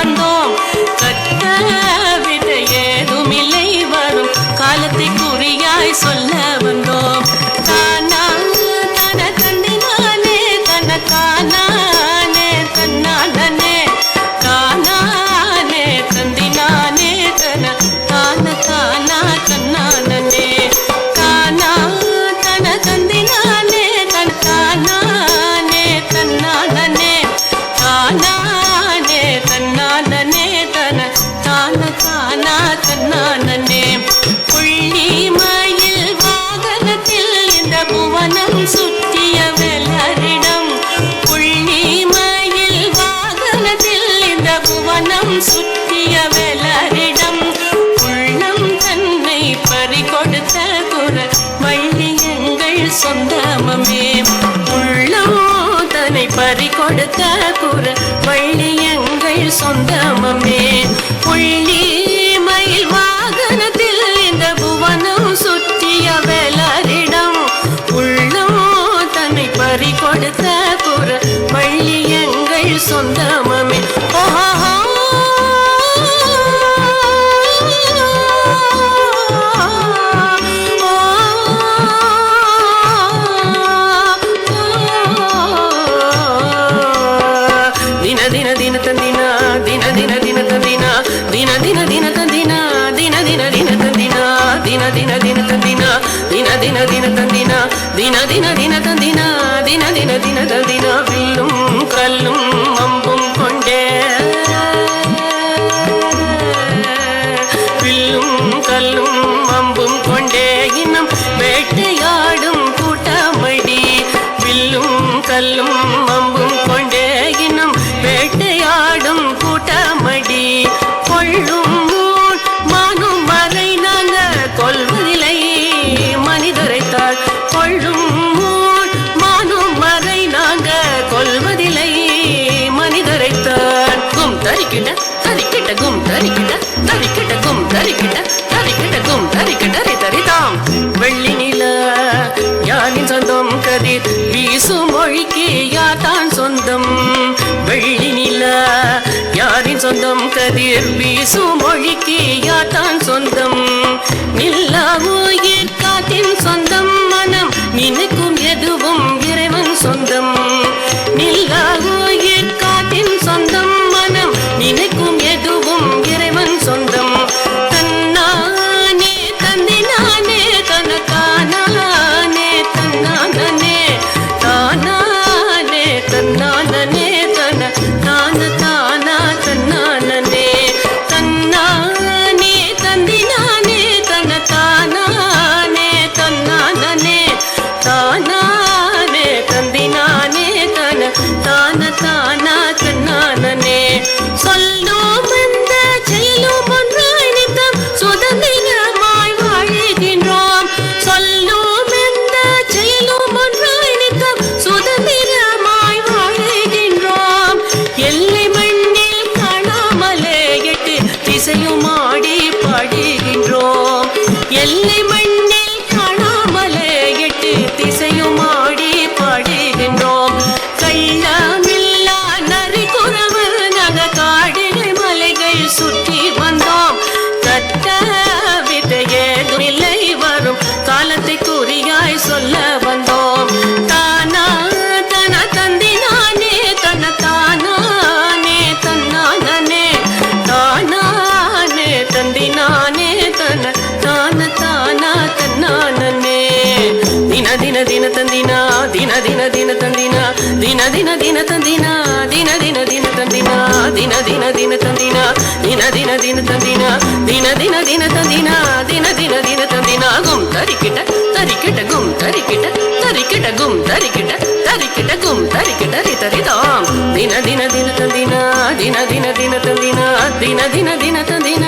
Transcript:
Cuando கேட்ட குரல் வள்ளி எங்கள் சொந்தமே உள்ளமோ தன்னை பறி கொடுத்த குரல் வள்ளி எங்கள் ದಿನ ದಿನ ದಿನ ತಂದಿನ ದಿನ ದಿನ ದಿನ ತಂದಿನ ದಿನ ದಿನ ದಿನ ತಂದಿನ வில்லும் கல்லும் அம்பும் கொண்டே வில்லும் கல்லும் அம்பும் கொண்டே இன்னும் வேட்டையாடும் கூட்டமடி வில்லும் கல்லும் தரிக்கிட்ட தரிக்கிட்ட கும் தரிக்கிட்ட தரிக்கிட்ட கும் தரிக்கிட்ட தரிக்கிட்ட கும் தரிக்கிட்ட தரிதாம் வெள்ளி நில யானின் சொந்தம் கதிர் வீசும் மொழிக்கு யாதான் சொந்தம்? வெள்ளி நில யாரின் சொந்தம் கதிர் வீசும் மொழிக்கு யாதான் சொந்தம்? காணா ದಿನ ದಿನ ದಿನ ತಂದಿನ ದಿನ ದಿನ ದಿನ ತಂದಿನ ದಿನ ದಿನ ದಿನ ತಂದಿನ ದಿನ ದಿನ ದಿನ ತಂದಿನ ದಿನ ದಿನ ದಿನ ತಂದಿನ ದಿನ ದಿನ ದಿನ ತಂದಿನ ದಿನ ದಿನ ದಿನ ತಂದಿನ ಗುಂ ತರಿಕಿಟ ತರಿಕಿಟ ಗುಂ ತರಿಕಿಟ ತರಿಕಿಟ ಗುಂ ತರಿಕಿಟ ತರಿಕಿಟ ಗುಂ ತರಿಕಿಟ ರಿತರಿತಾಂ ದಿನ ದಿನ ದಿನ ತಂದಿನ ದಿನ ದಿನ ದಿನ ತಂದಿನ ದಿನ ದಿನ ದಿನ ತಂದಿನ ದಿನ